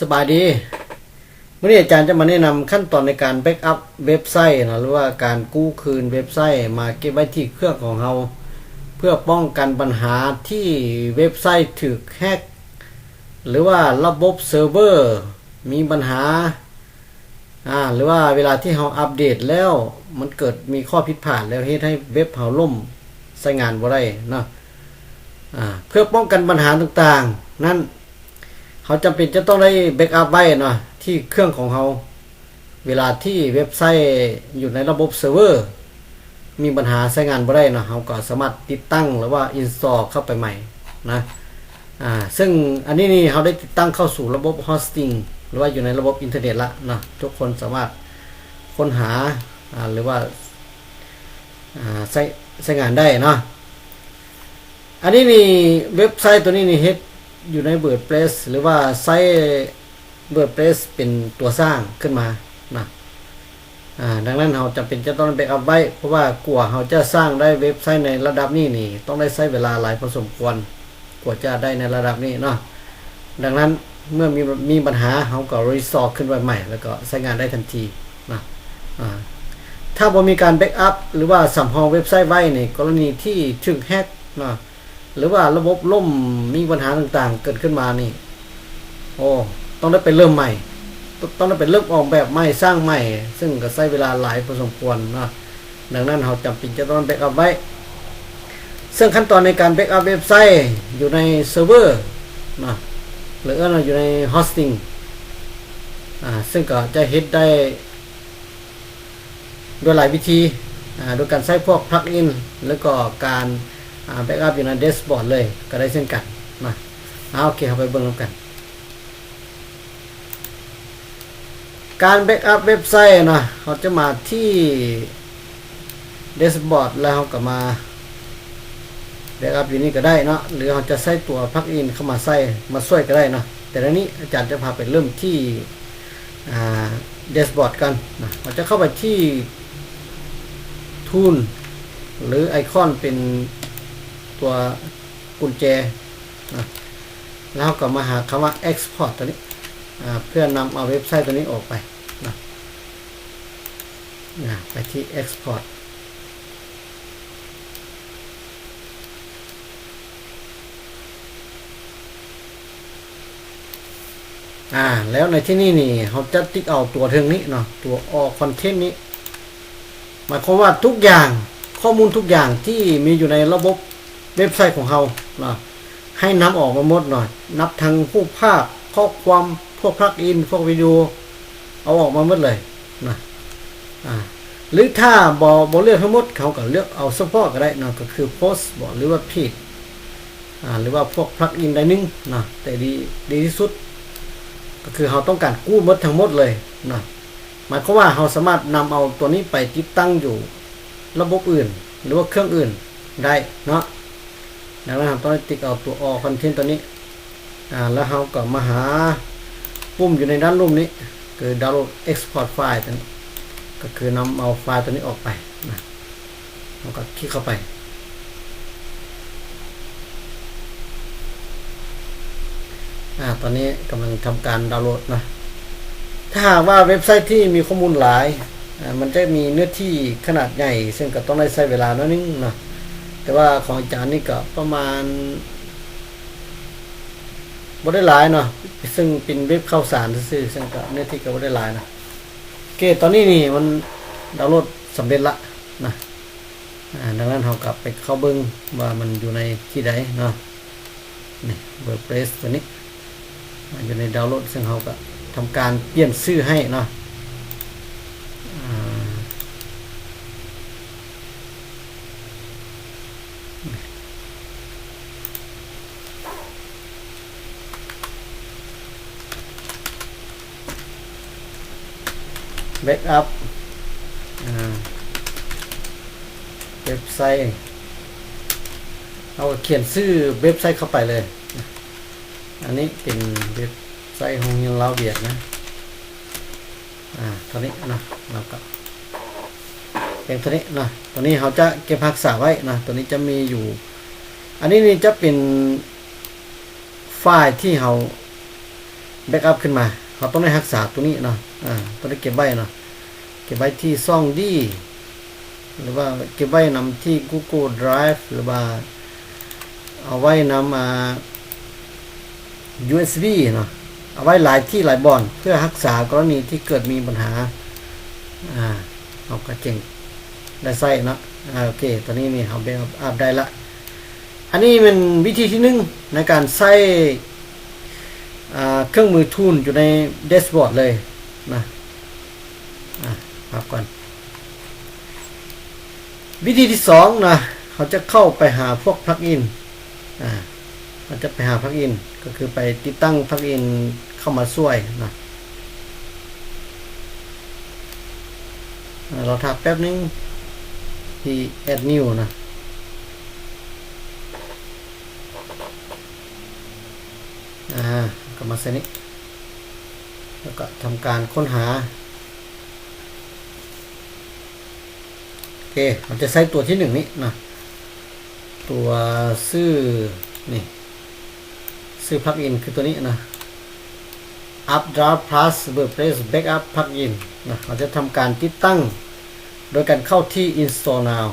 สบายดีวันนี้อาจารย์จะมาแนะนำขั้นตอนในการแบ็กอัพเว็บไซต์นะหรือว่าการกู้คืนเว็บไซต์มาเก็บไว้ที่เครื่องของเรา เพื่อป้องกันปัญหาที่เว็บไซต์ถูกแฮกหรือว่าระบบเซิร์ฟเวอร์มีปัญหาอ่าหรือว่าเวลาที่เราอัปเดตแล้วมันเกิดมีข้อผิดพลาดแล้วเฮ็ดให้เว็บเราล่มใช้งานบ่ได้เนาะอ่าเพื่อป้องกันปัญหาต่างๆ นั้น เขาจำเป็นจะต้องได้แบ็กอัพไว้เนาะที่เครื่องของเขาเวลาที่เว็บไซต์อยู่ในระบบเซิร์ฟเวอร์ มีปัญหาใช้งานบ่ได้เนาะเขาก็สามารถติดตั้งหรือว่าอินสตอลเข้าไปใหม่นะอ่าซึ่งอันนี้นี่เขาได้ติดตั้งเข้าสู่ระบบโฮสติ้งหรือว่าอยู่ในระบบอินเทอร์เน็ตละนะทุกคนสามารถค้นหาหรือว่าอ่าใช้ใช้งานได้นะอันนี้นี่เว็บไซต์ตัวนี้นี่เฮ็ด อยู่ใน WordPress หรือว่าไซต์ WordPress เป็นตัวสร้างขึ้นมานะดังนั้นเราจำเป็นจะต้องแบ็กอัพไว้ เพราะว่ากว่าเราจะสร้างได้เว็บไซต์ในระดับนี้นี่ ต้องได้ใช้เวลาหลายพอสมควรกว่าจะได้ในระดับนี้เนาะดังนั้นเมื่อมีมีปัญหาเราก็รีซอร์ขึ้นไว้ใหม่ แล้วก็ใช้งานได้ทันทีนะอ่าถ้าบ่มีการแบ็กอัพหรือว่าสำรองเว็บไซต์ไว้ในกรณีที่ถูกแฮกเนาะ หรือว่าระบบล่มมีปัญหาต่างๆ เกิดขึ้นมานี่ โอ้ต้องได้ไปเริ่มใหม่ ต้องได้ไปเริ่มออกแบบใหม่สร้างใหม่ ซึ่งก็ใช้เวลาหลายพอสมควรนะดังนั้นเราจำเป็นจะต้องแบ็กอัพไว้ ซึ่งขั้นตอนในการแบ็กอัพเว็บไซต์อยู่ในเซิร์ฟเวอร์นะหรือว่าอยู่ในโฮสติ้งอ่าซึ่งก็จะเฮ็ดได้ด้วยหลายวิธีอ่าโดยการใช้พวกพลักอินแล้วก็การ แบ็กอัพอยู่ในเดสบอร์ดเลยก็ได้เช่นกันนะเอาโอเคเข้าไปเบิ่งกัน การแบ็กอัพเว็บไซต์นะเขาจะมาที่เดสบอร์ดแล้วเขาก็มาแบ็กอัพอยู่นี่ก็ได้เนาะหรือเขาจะใส่ตัวพักอินเข้ามาใส่มาช่วยก็ได้เนาะแต่ทีนี้อาจารย์จะพาไปเริ่มที่เดสบอร์ดกันนะเราจะเข้าไปที่ทูนหรือไอคอนเป็น ตัวกุญแจนะแล้วก็มาหาคำว่า export ตัวนี้เพื่อนำเอาเว็บไซต์ตัวนี้ออกไปนะนะไปที่ export อ่าแล้วในที่นี่นี่เขาจะติ๊กเอาตัวเทิงนี้เนาะตัวออกคอนเทนต์นี้หมายความว่าทุกอย่างข้อมูลทุกอย่างที่มีอยู่ในระบบ เว็บไซต์ของเรานะให้นำออกมาหมดหน่อย นับทางผู้ภาพข้อความพวกพลักอิน พวกวิดีโอ เอาออกมาหมดเลยนะอ่าหรือถ้าบอบอเลือกทั้งหมดเขาก็เลือกเอาเฉพาะก็ได้นะก็คือโพสต์บอหรือว่าพีดอ่าหรือว่าพวกพลักอินใดนึงนะแต่ดีดีที่สุด ก็คือเราต้องการกู้หมดทั้งหมดเลยนะหมายความว่าเราสามารถนำเอาตัวนี้ไปติดตั้งอยู่ระบบอื่น หรือว่าเครื่องอื่นได้เนาะ ดังนั้นเราต้องติ๊กเอาตัวออคอนเทนต์ตัวนี้อ่าแล้วเราก็มาหาปุ่มอยู่ในด้านรูปนี้ คือดาวน์โหลด export ไฟล์ตัวนี้ก็คือนำเอาไฟล์ตัวนี้ออกไปนะเราก็คลิกเข้าไปอ่าตอนนี้กำลังทำการดาวน์โหลดนะถ้าหากว่าเว็บไซต์ที่มีข้อมูลหลาย มันจะมีเนื้อที่ขนาดใหญ่ ซึ่งก็ต้องได้ใช้เวลาน้อยนึงนะ แต่ว่าของอาจารย์นี่ก็ประมาณบ่ได้หลายเนาะซึ่งเป็นเว็บเข้าสารซื่อซึ่งก็เนื้อที่ก็บ่ได้หลายนะโอเคตอนนี้นี่มันดาวน์โหลดสำเร็จละนะดังนั้นเรากลับไปเข้าเบิ้งว่ามันอยู่ในที่ใดเนาะนี่ WordPress ตัวนี้อยู่ในดาวน์โหลดซึ่งเราก็ทำการเปลี่ยนชื่อให้เนาะ แบ็กอัพเว็บไซต์เราเขียนชื่อเว็บไซต์เข้าไปเลย อันนี้เป็นเว็บไซต์ของยังเราเบียดนะ อ่าตัวนี้นะเราก็เป็นตัวนี้นะตัวนี้เขาจะเก็บรักษาไว้นะตัวนี้จะมีอยู่ อันนี้นี่จะเป็นไฟล์ที่เราแบ็กอัพขึ้นมา เราต้องได้รักษาตัวนี้เนาะอ่าต้องได้เก็บไว้เนาะเก็บไว้ที่ซ่องดีหรือว่าเก็บไว้นำที่ Google Drive หรือว่าเอาไว้นำมา USB เนาะเอาไว้หลายที่หลายบอน เพื่อรักษากรณีที่เกิดมีปัญหาอ่าเอากระเจงได้ใส่เนาะอ่าโอเคตอนนี้นี่เอาไปอัพได้ละ อันนี้เป็นวิธีที่หนึ่งในการใส่ เครื่องมือทูนอยู่ในเดสบอร์ดเลยนะอะปรับก่อน วิธีที่สองนะเขาจะเข้าไปหาพวกพลักอินอ่าเราจะไปหาพลักอินก็คือไปติดตั้งพลักอินเข้ามาช่วยนะเราทักแป๊บนึงที่ add new นะอ่า ก็มาเซนิแล้วก็ทำการค้นหา โอเคเราจะใช้ตัวที่หนึ่งนี้นะตัวชื่อนี่ชื่อ plugin คือตัวนี้นะ Updraft Plus WordPress Backup Plugin นะเราจะทำการติดตั้ง โดยการเข้าที่ Install Now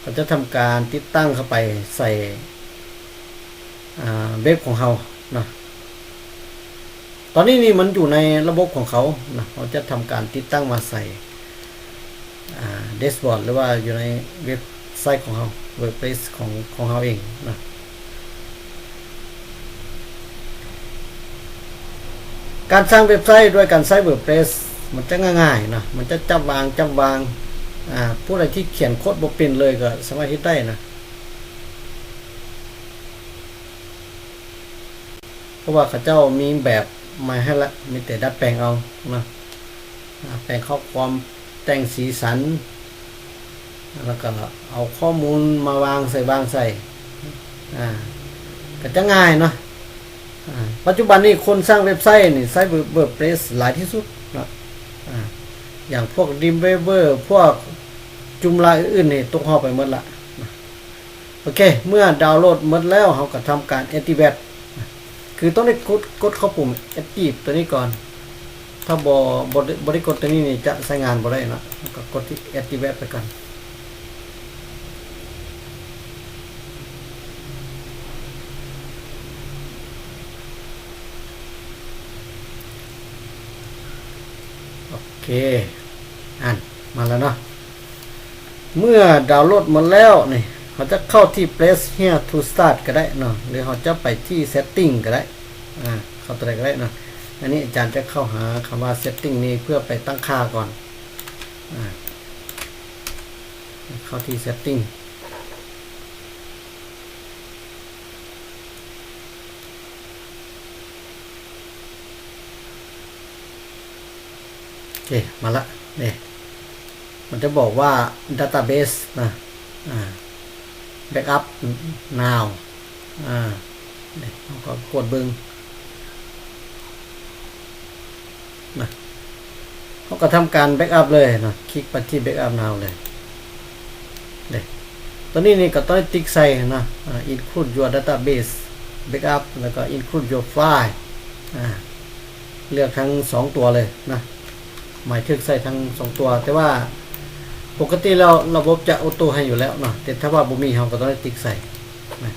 เราจะทำการติดตั้งเข้าไปใส่ เว็บของเขานะตอนนี้นี่มันอยู่ในระบบของเขานะเราจะทำการติดตั้งมาใส่เดสบอร์ดหรือว่าอยู่ในเว็บไซต์ของเขาเว็บเพจของของเขาเองนะการสร้างเว็บไซต์ด้วยการใช้เว็บเพจมันจะง่ายๆนะมันจะจับวางจับวางผู้ใดที่เขียนโค้ดบ่เป็นเลยก็สามารถที่ได้นะ เพ ราะว่าเขาเจ้ามีแบบมาให้ละมีแต่ดัดแปลงเอานะแปลงข้อความแต่งสีสัน แล้วก็เอาข้อมูลมาวางใส่วางใส่อ่าก็จะง่ายเนาะอ่าปัจจุบันนี้คนสร้างเว็บไซต์นี่ใช้เวิร์ดเพรสหลายที่สุดเนาะอ่าอย่างพวกดิมเวเวอร์พวกจุมลายอื่นๆนี่ตกหอบไปหมดละโอเค เมื่อดาวน์โหลดหมดแล้วเราก็ทำการ activate คือต้องได้กดกดเข้าปุ่ม active ตัวนี้ก่อน ถ้าบอบอบได้กดตัวนี้นี่จะใช้งานบ่ได้นะก็กดที่ activate ไปก่อนโอเคอ่านมาแล้วเนาะเมื่อดาวน์โหลดหมดแล้วนี่ เขาจะเข้าที่ press here to start ก็ได้เนาะหรือเขาจะไปที่ setting ก็ได้อ่าเข้าตัวใดก็ได้เนาะอันนี้อาจารย์จะเข้าหาคำว่า setting นี้เพื่อไปตั้งค่าก่อนอ่าเข้าที่ setting โอเค มาละเนี่ยมันจะบอกว่า database นะ อ่า backup now อ่าเราก็กดเบิงนะเขาก็ทำการ backup เลยนะคลิกไปที่ backup now เลยเนี่ยตอนนี้นี่ก็ต้องติ๊กใส่นะอ่า include your database backup แล้วก็ include your file อ่าเลือกทั้งสองตัวเลยนะหมายถึงใส่ทั้งสองตัวแต่ว่า ปกติเราระบบจะออโต้ให้อยู่แล้วเนาะแต่ถ้าว่าบุมีเราก็ต้องได้ติ๊กใส่นะ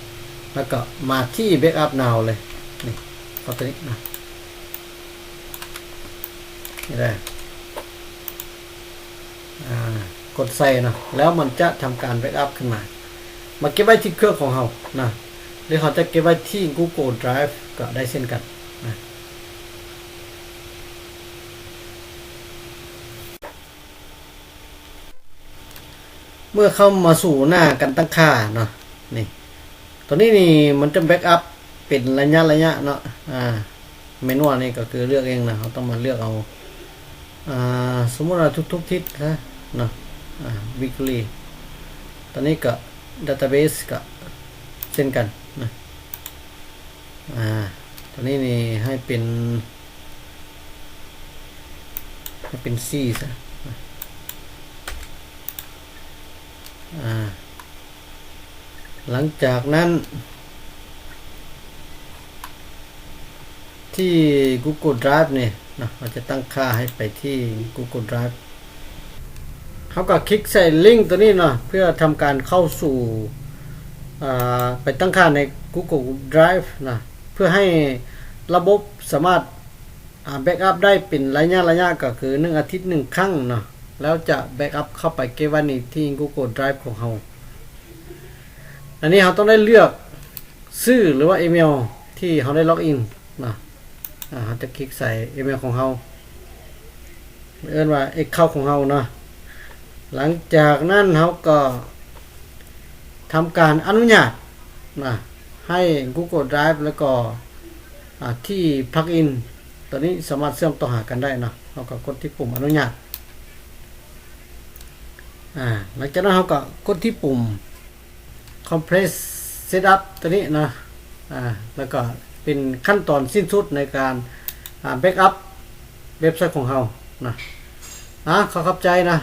แล้วก็มาที่ Backup Now เลยนี่เข้าตัวนี้นะนี่ได้อ่ากดใส่เนาะแล้วมันจะทำการ Backup ขึ้นมามาเก็บไว้ที่เครื่องของเรานะหรือเขาจะเก็บไว้ที่ Google Drive ก็ได้เช่นกันนะ เมื่อเข้ามาสู่หน้ากันตั้งค่าเนาะนี่ตัวนี้นี่มันจะแบ็กอัพเป็นระยะระยะเนาะอ่าเมนูนี่ก็คือเลือกเองนะเราต้องมาเลือกเอาอ่าสมมติว่าทุกๆทิศนะเนาะอ่า weekly ตอนนี้ก็ database ก็เช่นกันนะอ่าตัวนี้นี่ให้เป็นให้เป็น C ซะ อ่า หลังจากนั้น ที่ Google Drive เนี่ยนะเราจะตั้งค่าให้ไปที่ Google Drive เขาก็คลิกใส่ลิงก์ตัวนี้เนาะเพื่อทำการเข้าสู่ไปตั้งค่าใน Google Drive นะเพื่อให้ระบบสามารถแบ็กอัพได้เป็นระยะระยะก็คือ 1 อาทิตย์ 1 ครั้งเนาะ แล้วจะแบ็กอัพเข้าไปเก็บไว้ในที่ Google Drive ของเราอันนี้เราต้องได้เลือกชื่อหรือว่าอีเมลที่เราได้ล็อกอินนะเราจะคลิกใส่อีเมลของเราเอิ้นว่า Account ของเราเนาะหลังจากนั้นเขาก็ทำการอนุญาตนะให้ Google Drive แล้วก็อ่าที่ plugin ตัวนี้สามารถเชื่อมต่อหากันได้นะเขาก็กดที่ปุ่มอนุญาต อ่าหลังจากนั้นเขาก็กดที่ปุ่ม compress setup ตัวนี้นะอ่าแล้วก็เป็นขั้นตอนสิ้นสุดในการอ่า backup เว็บไซต์ของเรานะอะขอขอบใจนะ